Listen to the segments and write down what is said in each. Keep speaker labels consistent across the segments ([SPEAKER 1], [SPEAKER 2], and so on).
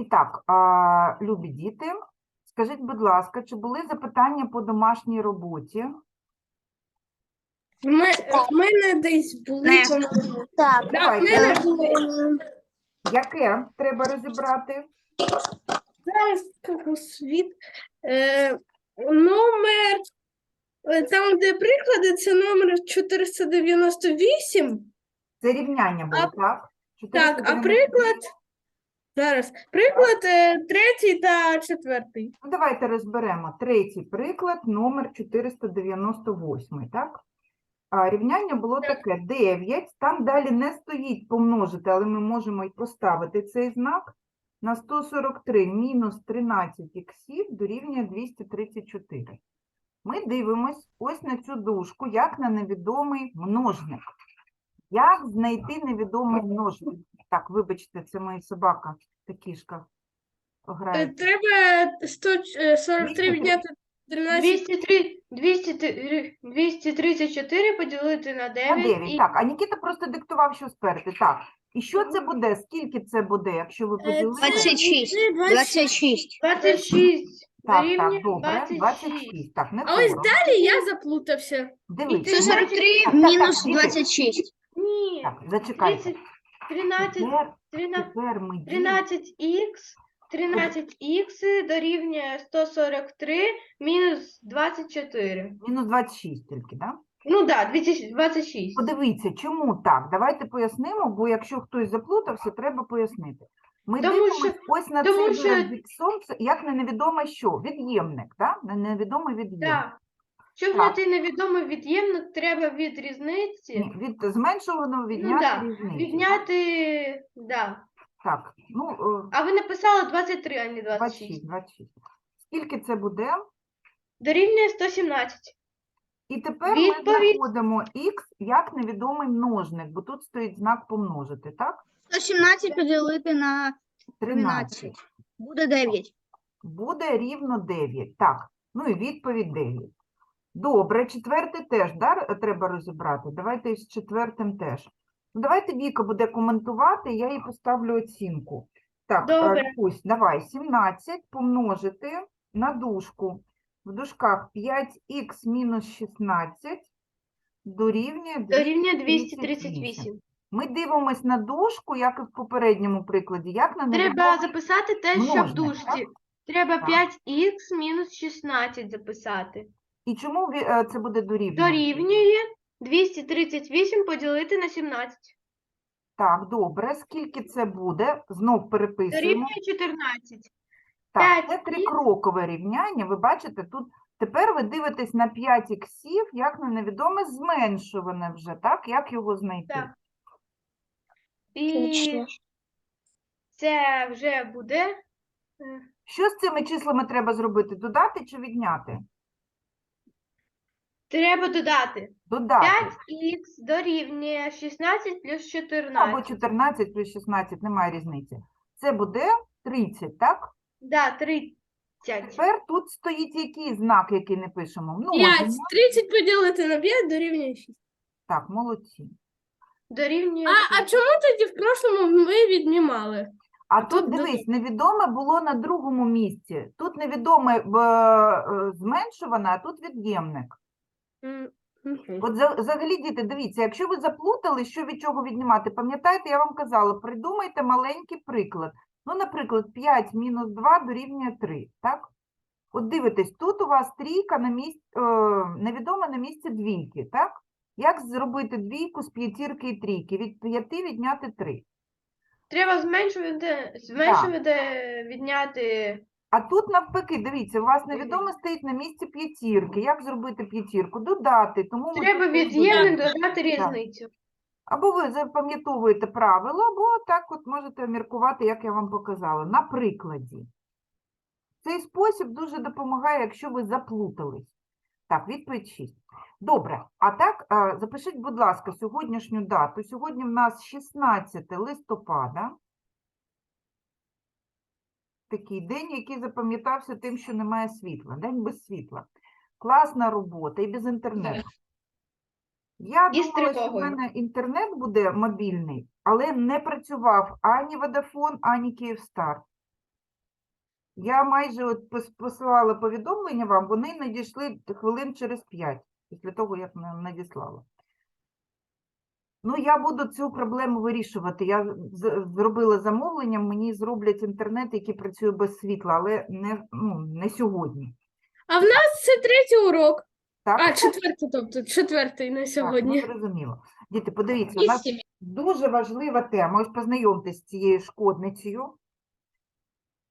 [SPEAKER 1] І так, а, любі діти, скажіть, будь ласка, чи були запитання по домашній роботі?
[SPEAKER 2] Ми, в мене десь були.
[SPEAKER 3] Так.
[SPEAKER 2] Да,
[SPEAKER 1] Давайте.
[SPEAKER 2] мене були.
[SPEAKER 1] Яке треба розібрати?
[SPEAKER 2] Зараз скажу світ. Е, номер. е, Там, де приклади, це номер 498.
[SPEAKER 1] Це рівняння було,
[SPEAKER 2] А-
[SPEAKER 1] так?
[SPEAKER 2] Так, а приклад. Зараз. Приклад е, третій та четвертий.
[SPEAKER 1] Ну, давайте розберемо. Третій приклад, номер 498, так? А, рівняння було таке 9, там далі не стоїть помножити, але ми можемо і поставити цей знак. На 143 мінус 13 іксів дорівнює 234. Ми дивимось ось на цю дужку, як на невідомий множник. Як знайти невідомий множник? Так, вибачте, це моя собака та кішка
[SPEAKER 2] Е,
[SPEAKER 1] грає.
[SPEAKER 2] Треба 143 відняти 13.
[SPEAKER 4] 203, 200, 234 поділити на
[SPEAKER 1] На
[SPEAKER 4] 9
[SPEAKER 1] 9,
[SPEAKER 4] і
[SPEAKER 1] так. А Нікіта просто диктував, що спереди. Так. І що це буде? Скільки це буде, якщо ви
[SPEAKER 2] Е,
[SPEAKER 1] поділили?
[SPEAKER 2] це
[SPEAKER 3] 26.
[SPEAKER 2] буде
[SPEAKER 3] 26.
[SPEAKER 4] 26
[SPEAKER 1] Так, так,
[SPEAKER 4] дорівнює
[SPEAKER 1] добре.
[SPEAKER 4] 26.
[SPEAKER 1] 26. Так, не
[SPEAKER 2] А ось
[SPEAKER 1] скоро.
[SPEAKER 2] далі я заплутався.
[SPEAKER 1] Ну,
[SPEAKER 3] 143
[SPEAKER 1] так, так,
[SPEAKER 3] мінус
[SPEAKER 1] дивись.
[SPEAKER 3] 26.
[SPEAKER 4] Ні,
[SPEAKER 1] Так, зачекайте.
[SPEAKER 4] 30, 13,
[SPEAKER 1] Тепер,
[SPEAKER 4] 13,
[SPEAKER 1] тепер ми ділимо.
[SPEAKER 4] 13х, 13х дорівнює 143 мінус 24.
[SPEAKER 1] Мінус 26 тільки, так?
[SPEAKER 4] Ну так, да, 26.
[SPEAKER 1] Подивіться, чому так? Давайте пояснимо, бо якщо хтось заплутався, треба пояснити. Ми
[SPEAKER 4] Тому
[SPEAKER 1] дивимося
[SPEAKER 4] що-
[SPEAKER 1] ось на
[SPEAKER 4] тому
[SPEAKER 1] цей
[SPEAKER 4] що-
[SPEAKER 1] сонця, як на невідоме що? Від'ємник, так? На невідомий від'ємник.
[SPEAKER 4] Так. Щоб
[SPEAKER 1] Так.
[SPEAKER 4] знайти невідомий від'ємник, треба від різниці
[SPEAKER 1] Ні, Від зменшуваного відняти
[SPEAKER 4] Ну да,
[SPEAKER 1] різницю.
[SPEAKER 4] відняти. Да.
[SPEAKER 1] Так, ну, е,
[SPEAKER 4] А ви написали 23, а не 26.
[SPEAKER 1] 26, 26. Скільки це буде?
[SPEAKER 4] Дорівнює 117.
[SPEAKER 1] І тепер ми
[SPEAKER 4] Відповідь.
[SPEAKER 1] знаходимо х як невідомий множник, бо тут стоїть знак помножити, так?
[SPEAKER 3] 117 поділити на
[SPEAKER 1] 13.
[SPEAKER 3] 13. Буде 9.
[SPEAKER 1] Буде рівно 9. Так, ну і відповідь 9. Добре, четвертий теж да, треба розібрати. Давайте з четвертим теж. Ну, давайте Віка буде коментувати, я їй поставлю оцінку. Так, е,
[SPEAKER 4] Добре.
[SPEAKER 1] Вікусь, давай, 17 помножити на дужку. В дужках 5х мінус 16 дорівнює
[SPEAKER 4] Дорівнює
[SPEAKER 1] 238.
[SPEAKER 4] 238.
[SPEAKER 1] Ми дивимось на дужку, як і в попередньому прикладі, як на
[SPEAKER 4] Треба записати те, що в
[SPEAKER 1] множник,
[SPEAKER 4] дужці. Треба
[SPEAKER 1] Так.
[SPEAKER 4] 5х мінус 16 записати.
[SPEAKER 1] І чому ві- е, це буде дорівнювати?
[SPEAKER 4] Дорівнює 238 поділити на 17.
[SPEAKER 1] Так, добре. Скільки це буде? Знов переписуємо.
[SPEAKER 4] Дорівнює 14.
[SPEAKER 1] Так, це
[SPEAKER 4] п'ять
[SPEAKER 1] трикрокове рівняння. Ви бачите, тут тепер ви дивитесь на 5 іксів, як на невідоме зменшуване вже, так? Як його знайти?
[SPEAKER 4] Так. І це вже буде е,
[SPEAKER 1] Що з цими числами треба зробити? Додати чи відняти?
[SPEAKER 4] Треба додати.
[SPEAKER 1] Додати.
[SPEAKER 4] 5х дорівнює 16 плюс 14.
[SPEAKER 1] Або 14 плюс 16, немає різниці. Це буде 30, так?
[SPEAKER 4] Да, 30.
[SPEAKER 1] Тепер тут стоїть який знак, який не пишемо?
[SPEAKER 2] 5.
[SPEAKER 1] Множення.
[SPEAKER 2] 30 поділити на 5 дорівнює 6.
[SPEAKER 1] Так, молодці.
[SPEAKER 4] Дорівнює.
[SPEAKER 2] А, а чому тоді в прошлому ми віднімали?
[SPEAKER 1] А тут
[SPEAKER 2] Тут
[SPEAKER 1] дивись, невідоме було на другому місці. Тут невідоме е, е, зменшуване, а тут від'ємник. От за- взагалі, діти, дивіться, якщо ви заплутали, що від чого віднімати, пам'ятаєте, я вам казала, придумайте маленький приклад. Ну, наприклад, 5 мінус 2 дорівнює 3, так? От дивитесь, тут у вас трійка на місці, е, невідома на місці двійки, так? Як зробити двійку з п'ятірки і трійки? Від 5 відняти 3.
[SPEAKER 4] Треба зменшувати, зменшувати відняти.
[SPEAKER 1] А тут навпаки, дивіться, у вас
[SPEAKER 4] Мгм.
[SPEAKER 1] невідоме стоїть на місці п'ятірки. Як зробити п'ятірку? Додати. Тому ми
[SPEAKER 4] Треба
[SPEAKER 1] тут додаємо.
[SPEAKER 4] додати різницю.
[SPEAKER 1] Або ви запам'ятовуєте правило, або так от можете міркувати, як я вам показала, на прикладі. Цей спосіб дуже допомагає, якщо ви заплутались. Так, відповідь 6. Добре, а так, е, запишіть, будь ласка, сьогоднішню дату. Сьогодні в нас 16 листопада. Такий день, який запам'ятався тим, що немає світла. День без світла. Класна робота і без інтернету. Я
[SPEAKER 4] І
[SPEAKER 1] думала, що в мене інтернет буде мобільний, але не працював ані Водафон, ані Київстар. Я майже от посилала повідомлення вам, вони надійшли хвилин через 5, після того, як на- надіслала. Ну, я буду цю проблему вирішувати. Я зробила замовлення, мені зроблять інтернет, який працює без світла, але не, ну, не сьогодні.
[SPEAKER 2] А в нас це третій урок.
[SPEAKER 1] Так,
[SPEAKER 2] А, четвертий, тобто четвертий на
[SPEAKER 1] ну,
[SPEAKER 2] сьогодні.
[SPEAKER 1] зрозуміло. Діти, подивіться, у нас Дуже важлива тема. Ось познайомтесь з цією шкодницею,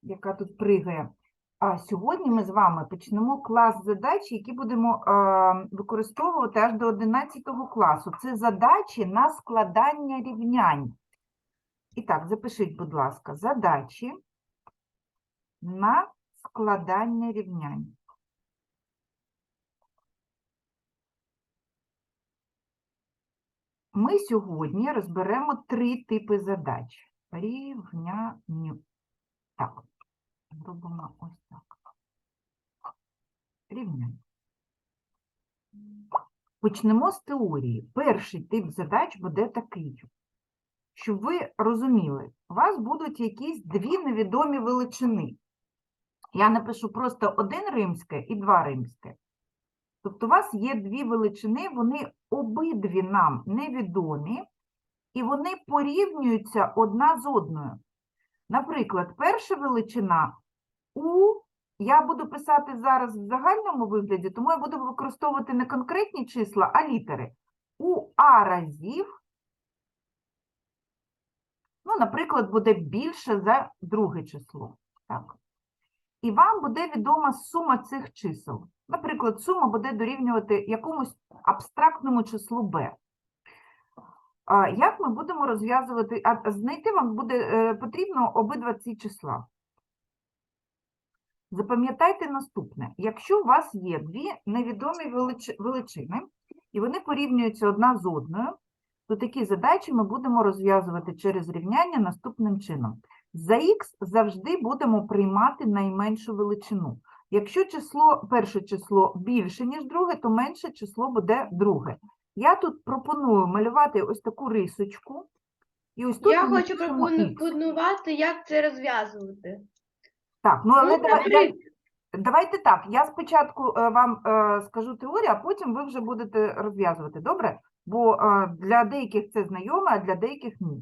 [SPEAKER 1] яка тут пригає. А сьогодні ми з вами почнемо клас задач, які будемо е, використовувати аж до 11 класу. Це задачі на складання рівнянь. І так, запишіть, будь ласка, задачі на складання рівнянь. Ми сьогодні розберемо три типи задач. Рівняння. Так, зробимо ось так. Рівняння. Почнемо з теорії. Перший тип задач буде такий. Щоб ви розуміли, у вас будуть якісь дві невідомі величини. Я напишу просто один римське і два римське. Тобто у вас є дві величини, вони обидві нам невідомі, і вони порівнюються одна з одною. Наприклад, перша величина у, я буду писати зараз в загальному вигляді, тому я буду використовувати не конкретні числа, а літери. У а разів, ну, наприклад, буде більше за друге число. Так. І вам буде відома сума цих чисел. Наприклад, сума буде дорівнювати якомусь абстрактному числу b. Як ми будемо розв'язувати, а знайти вам буде е, потрібно обидва ці числа. Запам'ятайте наступне: якщо у вас є дві невідомі велич- величини, і вони порівнюються одна з одною, то такі задачі ми будемо розв'язувати через рівняння наступним чином. За х завжди будемо приймати найменшу величину. Якщо число, перше число більше, ніж друге, то менше число буде друге. Я тут пропоную малювати ось таку рисочку. І ось тут
[SPEAKER 4] Я
[SPEAKER 1] ми
[SPEAKER 4] хочу
[SPEAKER 1] напишемо
[SPEAKER 4] пропонувати, як це розв'язувати.
[SPEAKER 1] Так, ну але
[SPEAKER 2] Ну,
[SPEAKER 1] давай-
[SPEAKER 2] смотри.
[SPEAKER 1] давайте так. Я спочатку е, вам е, скажу теорію, а потім ви вже будете розв'язувати. Добре? Бо е, для деяких це знайоме, а для деяких ні.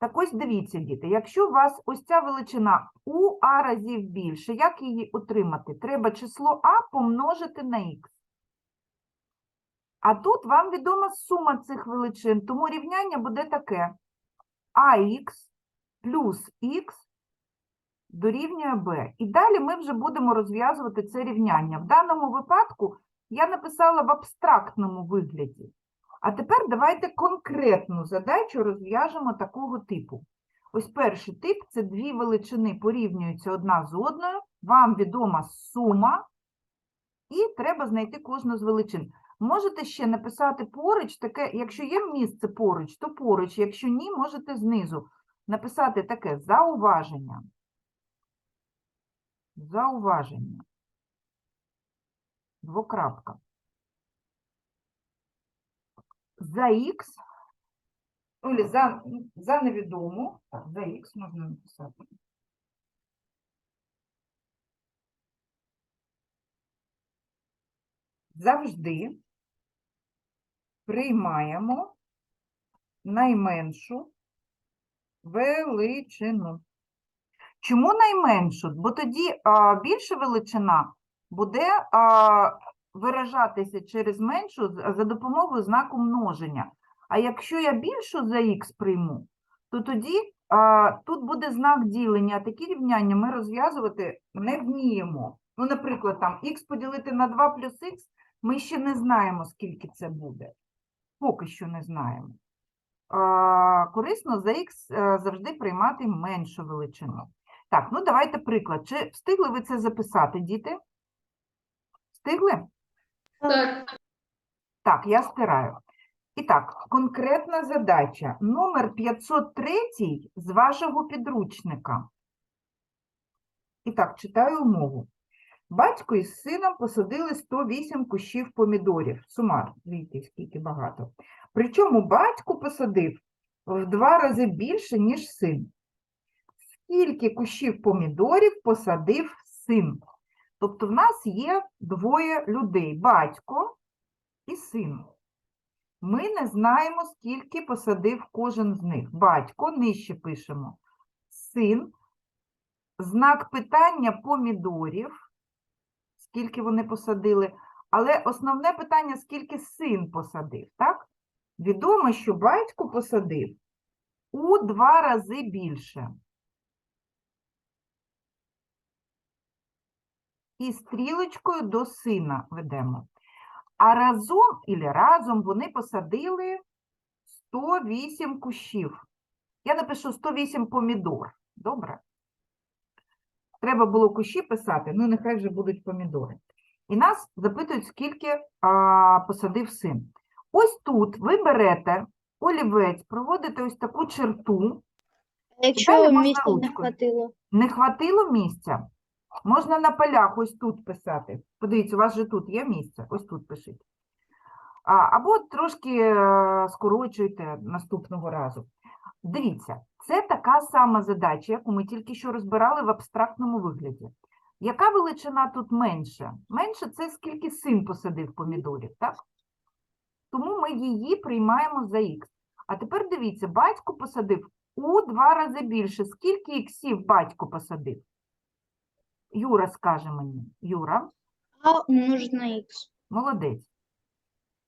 [SPEAKER 1] Так ось дивіться, діти, якщо у вас ось ця величина у а разів більше, як її отримати? Треба число а помножити на х. А тут вам відома сума цих величин, тому рівняння буде таке. ах плюс х дорівнює b. І далі ми вже будемо розв'язувати це рівняння. В даному випадку я написала в абстрактному вигляді. А тепер давайте конкретну задачу розв'яжемо такого типу. Ось перший тип – це дві величини порівнюються одна з одною, вам відома сума, і треба знайти кожну з величин. Можете ще написати поруч, таке, якщо є місце поруч, то поруч, якщо ні, можете знизу написати таке зауваження. Зауваження. Двокрапка. За х, за, за невідому, за х можна написати. Завжди приймаємо найменшу величину. Чому найменшу? Бо тоді а, більша величина буде а, виражатися через меншу за допомогою знаку множення. А якщо я більшу за х прийму, то тоді а, тут буде знак ділення, такі рівняння ми розв'язувати не вміємо. Ну, наприклад, там х поділити на 2 плюс х, ми ще не знаємо, скільки це буде. Поки що не знаємо. Корисно за х е, завжди приймати меншу величину. Так, ну давайте приклад. Чи встигли ви це записати, діти? Встигли?
[SPEAKER 2] Так.
[SPEAKER 1] Так, я стираю. І так, конкретна задача. Номер 503 з вашого підручника. І так, читаю умову. Батько із сином посадили 108 кущів помідорів. Сумар, дивіться, скільки багато. Причому батько посадив в два рази більше, ніж син. скільки кущів помідорів посадив син. Тобто в нас є двоє людей: батько і син. Ми не знаємо, скільки посадив кожен з них. Батько нижче пишемо. Син. Знак питання помідорів. Скільки вони посадили. Але основне питання, скільки син посадив, так? Відомо, що батько посадив у два рази більше. І стрілочкою до сина ведемо. А разом, ілі разом вони посадили 108 кущів. Я напишу 108 помідор. Добре? Треба було кущі писати, ну нехай вже будуть помідори. І нас запитують, скільки а, посадив син. Ось тут ви берете олівець, проводите ось таку черту.
[SPEAKER 3] Якщо місця не хватило.
[SPEAKER 1] Не хватило місця? Можна на полях ось тут писати. Подивіться, у вас же тут є місце, ось тут пишіть. А, або трошки е, скорочуйте наступного разу. Дивіться, це така сама задача, яку ми тільки що розбирали в абстрактному вигляді. Яка величина тут менша? Менше це скільки син посадив помідорів, так? Тому ми її приймаємо за х. А тепер дивіться, батько посадив у два рази більше. Скільки іксів батько посадив? Юра скаже мені. Юра,
[SPEAKER 3] А умножить на х.
[SPEAKER 1] молодець.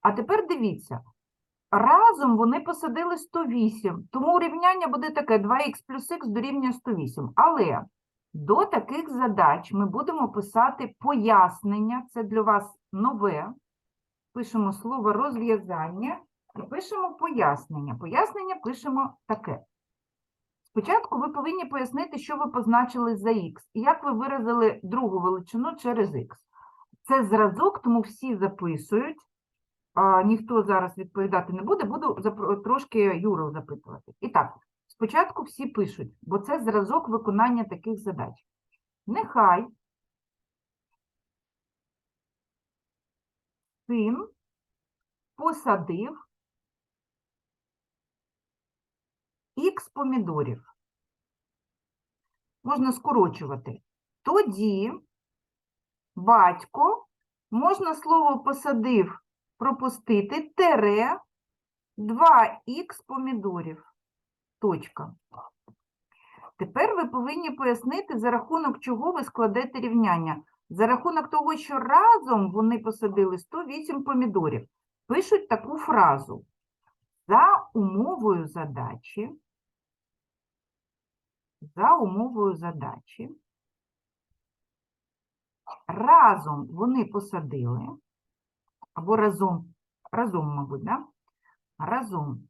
[SPEAKER 1] А тепер дивіться. Разом вони посадили 108, тому рівняння буде таке 2х плюс х дорівнює 108. Але до таких задач ми будемо писати пояснення, це для вас нове. Пишемо слово розв'язання і пишемо пояснення. Пояснення пишемо таке. Спочатку ви повинні пояснити, що ви позначили за х, і як ви виразили другу величину через х. Це зразок, тому всі записують. Ніхто зараз відповідати не буде, буду трошки Юру запитувати. І так, спочатку всі пишуть, бо це зразок виконання таких задач. Нехай син посадив х помідорів. Можна скорочувати. Тоді батько, можна слово посадив пропустити, тере 2х помідорів. Точка. Тепер ви повинні пояснити, за рахунок чого ви складете рівняння. За рахунок того, що разом вони посадили 108 помідорів. Пишуть таку фразу. За умовою задачі, за умовою задачі, разом вони посадили, або разом, разом, мабуть, да? разом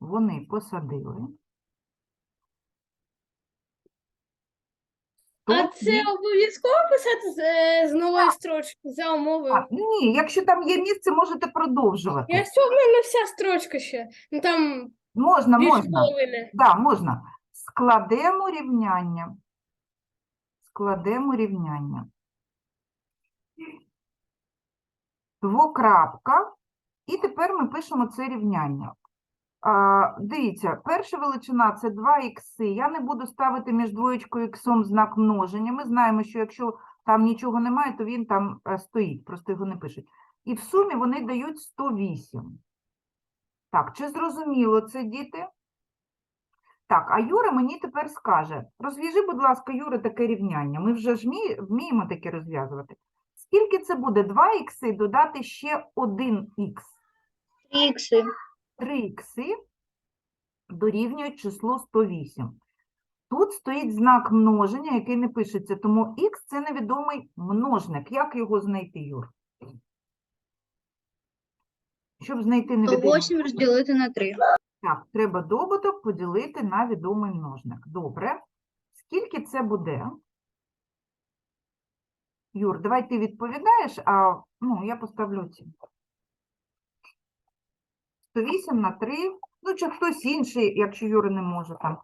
[SPEAKER 1] вони посадили.
[SPEAKER 2] А це обов'язково писати з, е, з нової строчки за умовою.
[SPEAKER 1] А, ні, якщо там є місце, можете продовжувати.
[SPEAKER 2] Я що в мене вся строчка ще. Ну там
[SPEAKER 1] Можна, можна.
[SPEAKER 2] половини.
[SPEAKER 1] Да, можна. Складемо рівняння. Складемо рівняння. Двокрапка. І тепер ми пишемо це рівняння. А, дивіться, перша величина це 2 ікси. Я не буду ставити між двоєчкою іксом знак множення. Ми знаємо, що якщо там нічого немає, то він там е, стоїть, просто його не пишуть. І в сумі вони дають 108. Так, чи зрозуміло це, діти? Так, а Юра мені тепер скаже, розв'яжи, будь ласка, Юра, таке рівняння. Ми вже ж вміємо таке розв'язувати. Скільки це буде 2 ікси додати ще 1 х?
[SPEAKER 3] 3 ікси.
[SPEAKER 1] 3 ікси дорівнюють число 108. Тут стоїть знак множення, який не пишеться, тому х – це невідомий множник. Як його знайти, Юр? Щоб знайти невідомий
[SPEAKER 3] 108 розділити на 3.
[SPEAKER 1] Так, треба добуток поділити на відомий множник. Добре. Скільки це буде? Юр, давай ти відповідаєш, а ну, я поставлю ці. 108 на 3. Ну, чи хтось інший, якщо Юра не може там.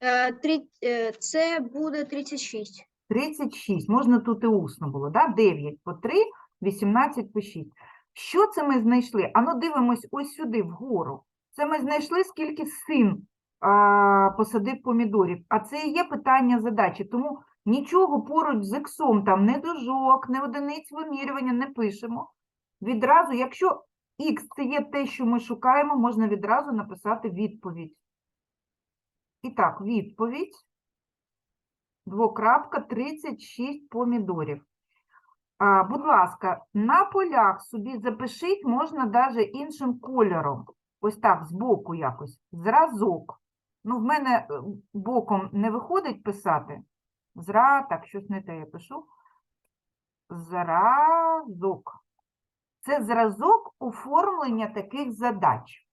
[SPEAKER 3] Е, е, Це буде 36.
[SPEAKER 1] 36. Можна тут і усно було, да? 9 по 3, 18 по 6. Що це ми знайшли? Ану, дивимось ось сюди, вгору. Це ми знайшли, скільки син а, посадив помідорів. А це і є питання задачі. Тому нічого поруч з іксом, там не дужок, не одиниць вимірювання не пишемо. Відразу, якщо х це є те, що ми шукаємо, можна відразу написати відповідь. І так, відповідь. Двокрапка 36 помідорів. А, будь ласка, на полях собі запишіть, можна навіть іншим кольором. Ось так, збоку якось. Зразок. Ну, в мене е, боком не виходить писати. Зра, так, щось не те я пишу. Зразок. Це зразок оформлення таких задач.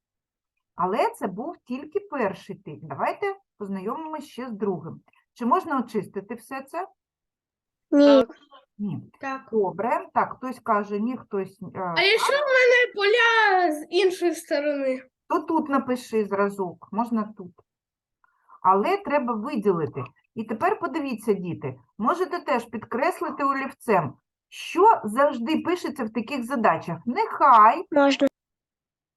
[SPEAKER 1] Але це був тільки перший тип. Давайте познайомимося ще з другим. Чи можна очистити все це?
[SPEAKER 3] Ні.
[SPEAKER 1] Ні.
[SPEAKER 4] Так.
[SPEAKER 1] Добре. Так, хтось каже ні, хтось. е,
[SPEAKER 2] А якщо в мене поля з іншої сторони?
[SPEAKER 1] То тут напиши зразок, можна тут. Але треба виділити. І тепер подивіться, діти, можете теж підкреслити олівцем, що завжди пишеться в таких задачах. Нехай
[SPEAKER 3] Можна.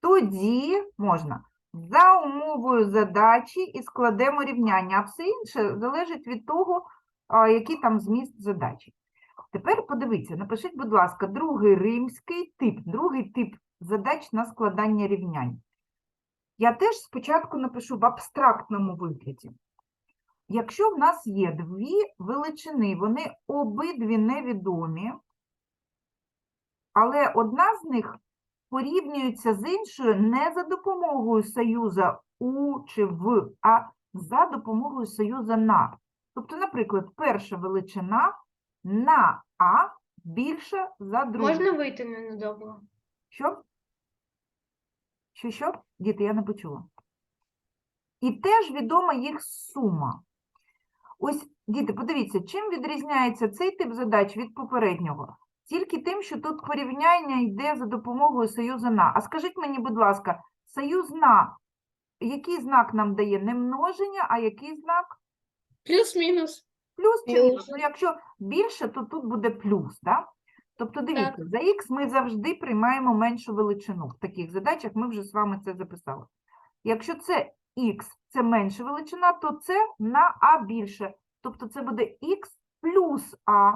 [SPEAKER 1] тоді можна за умовою задачі і складемо рівняння, а все інше залежить від того, який там зміст задачі. Тепер подивіться, напишіть, будь ласка, другий римський тип, другий тип задач на складання рівнянь. Я теж спочатку напишу в абстрактному вигляді. Якщо в нас є дві величини, вони обидві невідомі, але одна з них порівнюється з іншою не за допомогою союза у чи в, а за допомогою союза на. Тобто, наприклад, перша величина на А більша за другу.
[SPEAKER 4] Можна вийти ненадовго?
[SPEAKER 1] Що? Що, що? Діти, я не почула. І теж відома їх сума. Ось, діти, подивіться, чим відрізняється цей тип задач від попереднього? Тільки тим, що тут порівняння йде за допомогою союзу на. А скажіть мені, будь ласка, союз на, який знак нам дає? Не множення, а який знак?
[SPEAKER 2] Плюс-мінус.
[SPEAKER 1] Плюс чи мінус? Ну, якщо більше, то тут буде плюс, так? Тобто, дивіться, за х ми завжди приймаємо меншу величину. В таких задачах ми вже з вами це записали. Якщо це х це менша величина, то це на а більше. Тобто це буде х плюс а.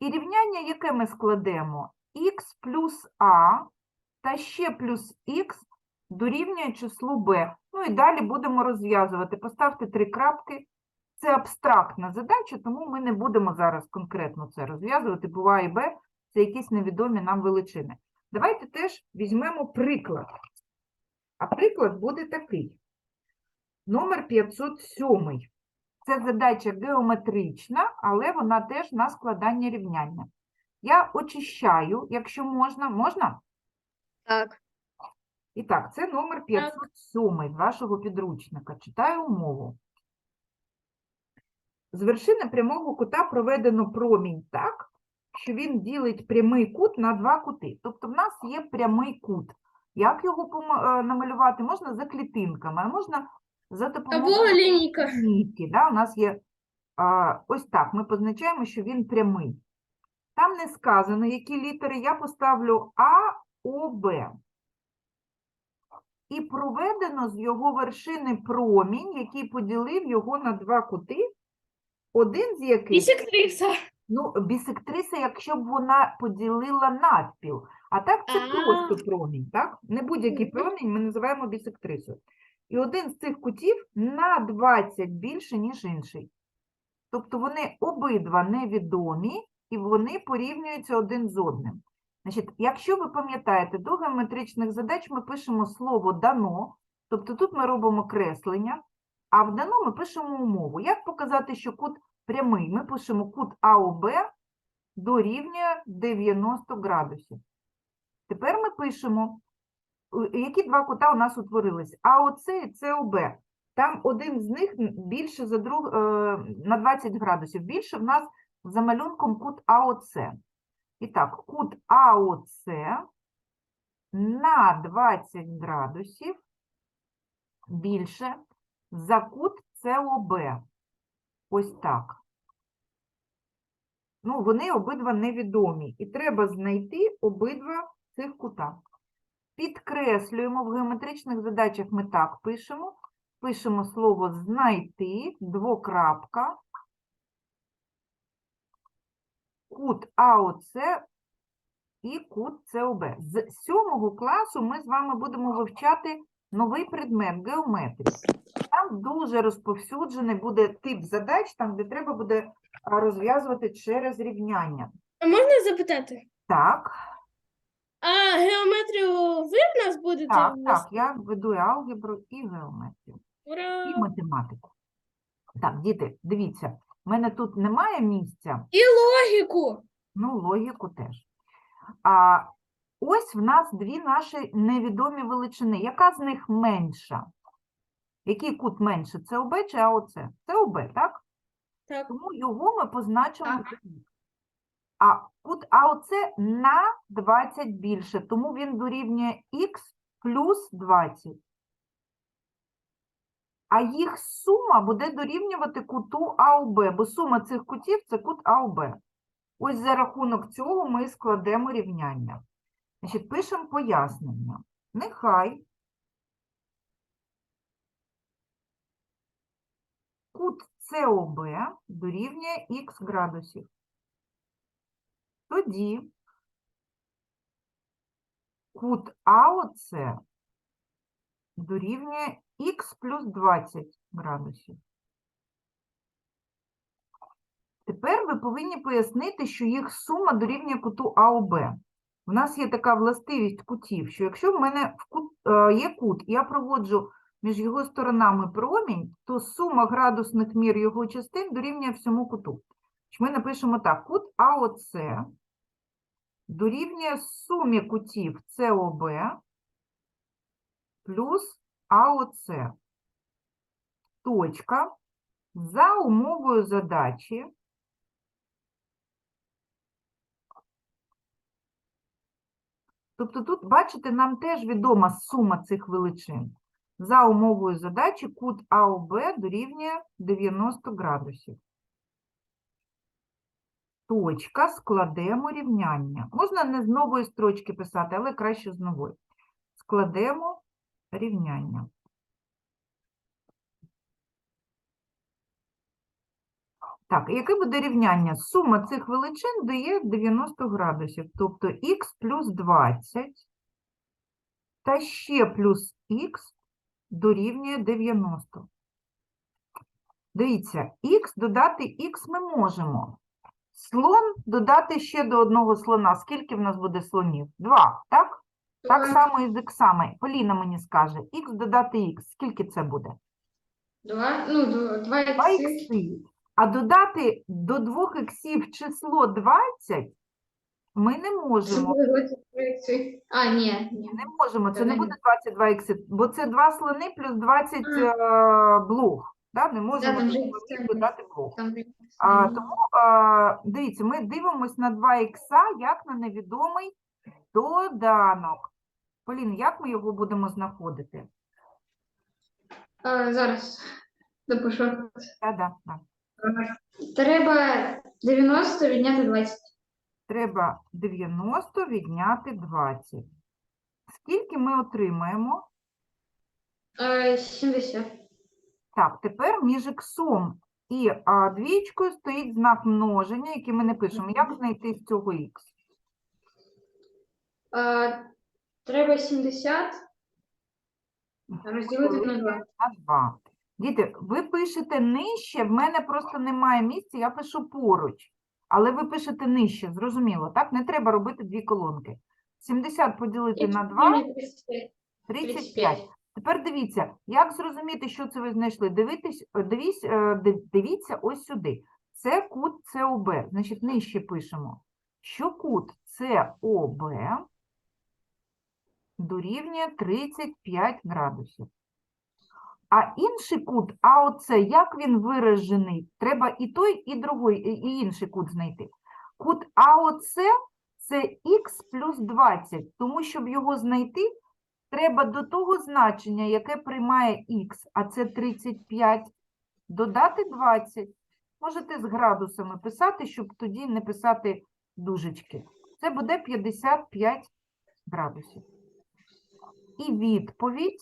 [SPEAKER 1] І рівняння, яке ми складемо? х плюс а та ще плюс х дорівнює числу b. Ну і далі будемо розв'язувати. Поставте три крапки. Це абстрактна задача, тому ми не будемо зараз конкретно це розв'язувати. Буває Б, це якісь невідомі нам величини. Давайте теж візьмемо приклад. А приклад буде такий. Номер 507. Це задача геометрична, але вона теж на складання рівняння. Я очищаю, якщо можна. Можна?
[SPEAKER 3] Так.
[SPEAKER 1] І так, це номер 507 з вашого підручника. Читаю умову. З вершини прямого кута проведено промінь так, що він ділить прямий кут на два кути. Тобто в нас є прямий кут. Як його е, намалювати? Можна за клітинками, а можна за допомогою
[SPEAKER 2] лінійка.
[SPEAKER 1] лінійки. Да? У нас є а, ось так. Ми позначаємо, що він прямий. Там не сказано, які літери. Я поставлю А, О, Б. І проведено з його вершини промінь, який поділив його на два кути, один з яких
[SPEAKER 2] Бісектриса.
[SPEAKER 1] Ну, бісектриса, якщо б вона поділила надпіл. А так це просто промінь, так? Не будь-який промінь ми називаємо бісектрисою. І один з цих кутів на 20 більше, ніж інший. Тобто вони обидва невідомі, і вони порівнюються один з одним. Значить, якщо ви пам'ятаєте, до геометричних задач ми пишемо слово дано, тобто тут ми робимо креслення, а в дано ми пишемо умову. Як показати, що кут прямий? Ми пишемо кут АОБ дорівнює 90 градусів. Тепер ми пишемо, е, які два кута у нас утворились. АОЦ і СОБ. Там один з них більше за друг, е, на 20 градусів. Більше в нас за малюнком кут АОЦ. І так, кут АОЦ на 20 градусів більше за кут СОБ. Ось так. Ну, вони обидва невідомі. І треба знайти обидва цих кута. підкреслюємо в геометричних задачах ми так пишемо. Пишемо слово знайти, двокрапка, кут АОЦ і кут СОБ. З сьомого класу ми з вами будемо вивчати новий предмет геометрія. Там дуже розповсюджений буде тип задач, там, де треба буде розв'язувати через рівняння.
[SPEAKER 2] А можна запитати?
[SPEAKER 1] Так,
[SPEAKER 2] А геометрію ви в нас будете
[SPEAKER 1] так, так, я веду і алгебру і геометрію.
[SPEAKER 2] Ура!
[SPEAKER 1] і математику. Так, діти, дивіться, в мене тут немає місця,
[SPEAKER 2] І логіку.
[SPEAKER 1] ну, логіку теж. А ось в нас дві наші невідомі величини. Яка з них менша? Який кут менше? Це ОБ чи АОЦ? Це ОБ, так?
[SPEAKER 2] Так.
[SPEAKER 1] Тому його ми позначимо. А АОЦ на 20 більше, тому він дорівнює х плюс 20. А їх сума буде дорівнювати куту АОБ, бо сума цих кутів – це кут АОБ. Ось за рахунок цього ми складемо рівняння. Значить, пишемо пояснення. Нехай кут СОБ дорівнює х градусів. Тоді кут АОЦ дорівнює х плюс 20 градусів. Тепер ви повинні пояснити, що їх сума дорівнює куту АОБ. У нас є така властивість кутів, що якщо в мене в кут, е, є кут, і я проводжу між його сторонами промінь, то сума градусних мір його частин дорівнює всьому куту. Ми напишемо так: кут АОЦ дорівнює сумі кутів СОБ плюс АОЦ. Точка за умовою задачі Тобто тут, бачите, нам теж відома сума цих величин. За умовою задачі кут АОБ дорівнює 90 градусів. Точка, складемо рівняння. Можна не з нової строчки писати, але краще з нової. Складемо рівняння. Так, яке буде рівняння? Сума цих величин дає 90 градусів, тобто х плюс 20 та ще плюс х дорівнює 90. Дивіться, х додати х ми можемо. Слон додати ще до одного слона. Скільки в нас буде слонів? Два, так? Так само і з іксами. Поліна мені скаже, х додати х, скільки це буде?
[SPEAKER 4] Два, ну, два, два
[SPEAKER 1] 2
[SPEAKER 4] ікси.
[SPEAKER 1] ікси. А додати до двох іксів число 20 ми не можемо.
[SPEAKER 4] А, ні, ні.
[SPEAKER 1] Не можемо, це не буде 22 ікси, бо це два слони плюс 20
[SPEAKER 4] А.
[SPEAKER 1] е, блох. Да? Не можемо
[SPEAKER 4] там же
[SPEAKER 1] слонів
[SPEAKER 4] ікси.
[SPEAKER 1] додати блох.
[SPEAKER 4] Там
[SPEAKER 1] А, тому а, дивіться, ми дивимось на 2 ікса як на невідомий доданок. Полін, як ми його будемо знаходити?
[SPEAKER 4] А, зараз допишу.
[SPEAKER 1] Та-да, да.
[SPEAKER 4] Треба 90 відняти 20.
[SPEAKER 1] Треба 90 відняти 20. Скільки ми отримаємо?
[SPEAKER 4] А, 70.
[SPEAKER 1] Так, тепер між іксом і а, двічкою стоїть знак множення, який ми не пишемо. Як знайти з цього х?
[SPEAKER 4] А, треба 70 розділити на 2.
[SPEAKER 1] На 2. Діти, ви пишете нижче, в мене просто немає місця, я пишу поруч. Але ви пишете нижче, зрозуміло, так? Не треба робити дві колонки. 70 поділити на 2 – 35. Тепер дивіться, як зрозуміти, що це ви знайшли? Дивитесь, е, дивісь, е, дивіться ось сюди. Це кут СОБ. Значить, нижче пишемо, що кут СОБ дорівнює 35 градусів. А інший кут, АОЦ, як він виражений? Треба і той, і другий, і інший кут знайти. Кут АОЦ – це х плюс 20, тому щоб його знайти, треба до того значення, яке приймає х, а це 35, додати 20. Можете з градусами писати, щоб тоді не писати дужечки. Це буде 55 градусів. І відповідь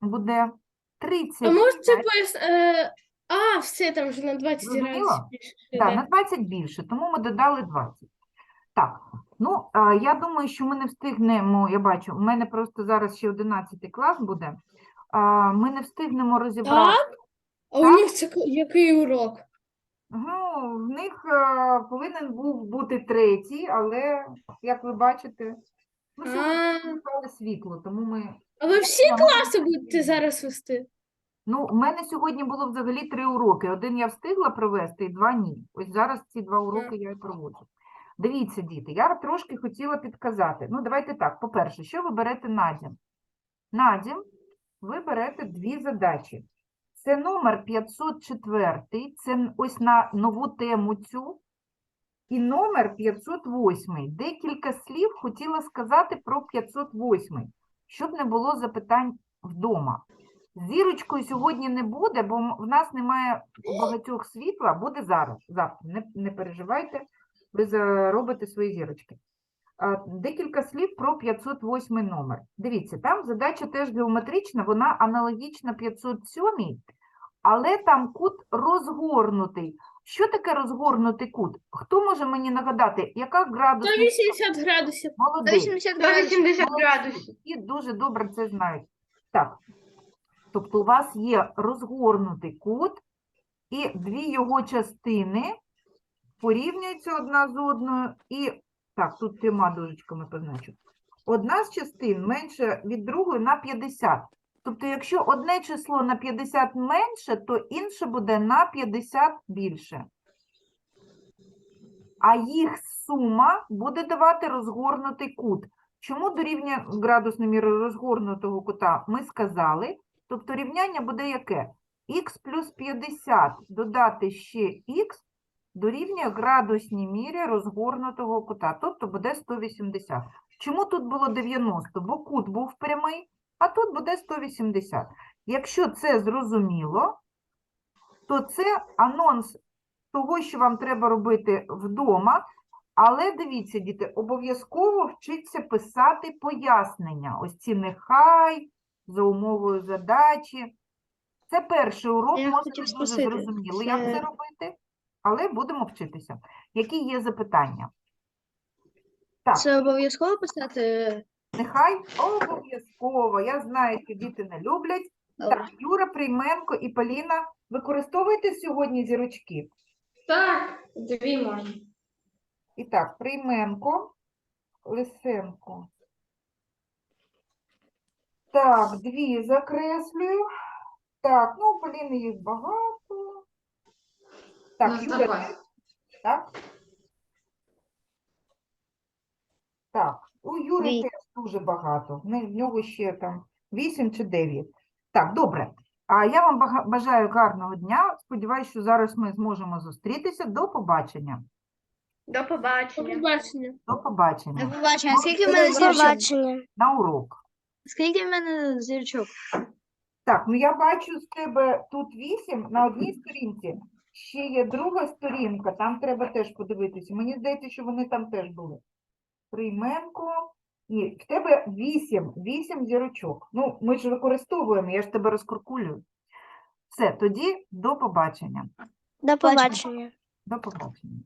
[SPEAKER 1] буде 30.
[SPEAKER 2] А можете пояс... е, А, все, там вже на 20
[SPEAKER 1] Зрозуміло?
[SPEAKER 2] разів більше.
[SPEAKER 1] Так,
[SPEAKER 2] йде.
[SPEAKER 1] на 20 більше, тому ми додали 20. Так, ну, я думаю, що ми не встигнемо, я бачу, у мене просто зараз ще 11 клас буде, ми не встигнемо розібрати.
[SPEAKER 2] Так? А у них це який урок?
[SPEAKER 1] Ну, в них е, повинен був бути третій, але, як ви бачите, ми сьогодні світло, тому ми...
[SPEAKER 2] а ви всі класи будете зараз вести?
[SPEAKER 1] Ну, у мене сьогодні було взагалі три уроки. Один я встигла провести, і два ні. Ось зараз ці два уроки я і проводжу. Дивіться, діти, я трошки хотіла підказати. Ну, давайте так. По-перше, що ви берете на дім? На дім ви берете дві задачі. Це номер 504, це ось на нову тему цю, і номер 508. Декілька слів хотіла сказати про 508, щоб не було запитань вдома. Зірочкою сьогодні не буде, бо в нас немає багатьох світла, буде зараз, завтра. Не, не переживайте, ви заробите свої зірочки. Декілька слів про 508 номер. Дивіться, там задача теж геометрична, вона аналогічна 507, але там кут розгорнутий. Що таке розгорнутий кут? Хто може мені нагадати, яка градусна
[SPEAKER 2] 180 градусів.
[SPEAKER 1] молодець?
[SPEAKER 3] 180 градусів.
[SPEAKER 4] Градусів.
[SPEAKER 1] І дуже добре це знають. Так. Тобто у вас є розгорнутий кут, і дві його частини порівнюються одна з одною, і так, тут трьома дужечками позначу. Одна з частин менше від другої на 50. Тобто, якщо одне число на 50 менше, то інше буде на 50 більше. А їх сума буде давати розгорнутий кут. Чому дорівнює градусна міра розгорнутого кута? Ми сказали. Тобто рівняння буде яке? х плюс 50 додати ще х дорівнює градусній мірі розгорнутого кута, тобто буде 180. Чому тут було 90? Бо кут був прямий, а тут буде 180. Якщо це зрозуміло, то це анонс того, що вам треба робити вдома. Але дивіться, діти, обов'язково вчиться писати пояснення. Ось ці нехай, за умовою задачі. Це перший урок,
[SPEAKER 3] Я
[SPEAKER 1] може дуже зрозуміло, як це- робити, але будемо вчитися. Які є запитання? Так,
[SPEAKER 3] Це обов'язково писати?
[SPEAKER 1] нехай обов'язково. Я знаю, що діти не люблять.
[SPEAKER 3] Добре.
[SPEAKER 1] Так, Юра Прийменко і Поліна, використовуєте сьогодні зірочки?
[SPEAKER 4] Так, дві можна.
[SPEAKER 1] І так, Прийменко, Лисенко. Так, дві закреслюю. Так, ну, у Поліни їх багато. Так,
[SPEAKER 4] Ну,
[SPEAKER 1] Юра,
[SPEAKER 4] давай.
[SPEAKER 1] ти? так? Так, у Юри
[SPEAKER 3] Дві.
[SPEAKER 1] теж дуже багато. В не- В нього ще там 8 чи 9. Так, добре. А я вам бага- бажаю гарного дня. Сподіваюся, що зараз ми зможемо зустрітися. До побачення.
[SPEAKER 4] До
[SPEAKER 2] До
[SPEAKER 4] побачення.
[SPEAKER 2] побачення.
[SPEAKER 1] До побачення.
[SPEAKER 3] До побачення.
[SPEAKER 1] Ну,
[SPEAKER 3] Скільки в мене
[SPEAKER 1] до
[SPEAKER 3] зірочок?
[SPEAKER 1] На урок.
[SPEAKER 3] Скільки в мене зірочок?
[SPEAKER 1] Так, ну я бачу з тебе тут 8 на одній сторінці. Ще є друга сторінка, там треба теж подивитися. Мені здається, що вони там теж були. Прийменко. І в тебе 8, 8 зірочок. Ну, ми ж використовуємо, я ж тебе розкуркулюю. Все, тоді до побачення.
[SPEAKER 3] До побачення.
[SPEAKER 1] До побачення.